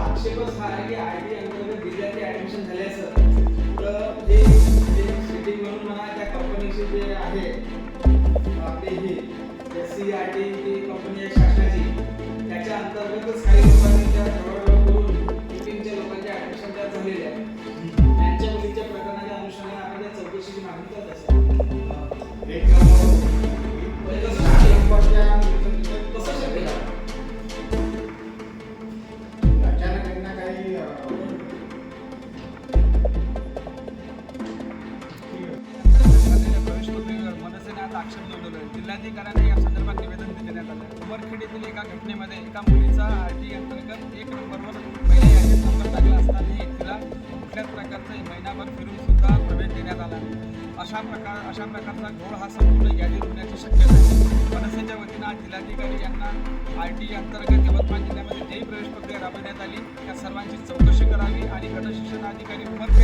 आक्षेपच हा आहे की I S C R T G company आहे शासनाची त्याच्या अंतर्गतच काही लोकांनी त्या जवळजवळ करून मिटिंगच्या लोकांच्या ऍडमिशन त्या झालेल्या आहेत. त्यांच्या मुलीच्या प्रकरणाच्या अनुषंगाने आपण त्या चौकशीची मागणी करत असतो. एक आक्षेप नोंदवला जिल्हाधिकाऱ्यांना या संदर्भात निवेदन देण्यात आलं उमरखेड येथील एका घटनेमध्ये एका मुलीचा आर टी अंतर्गत एक नंबरवर पहिल्या यादीत नंबर लागला असतानाही तिला कुठल्याच प्रकारचा महिनाभर फिरून सुद्धा प्रवेश देण्यात आला अशा प्रकार अशा प्रकारचा घोळ हा संपूर्ण यादीत होण्याची शक्यता आहे. मनसेच्या वतीनं आज जिल्हाधिकारी यांना आर टी अंतर्गत यवतमाळ जिल्ह्यामध्ये जे प्रवेश प्रक्रिया राबवण्यात आली. त्या सर्वांची चौकशी करावी आणि गटशिक्षण अधिकारी उमर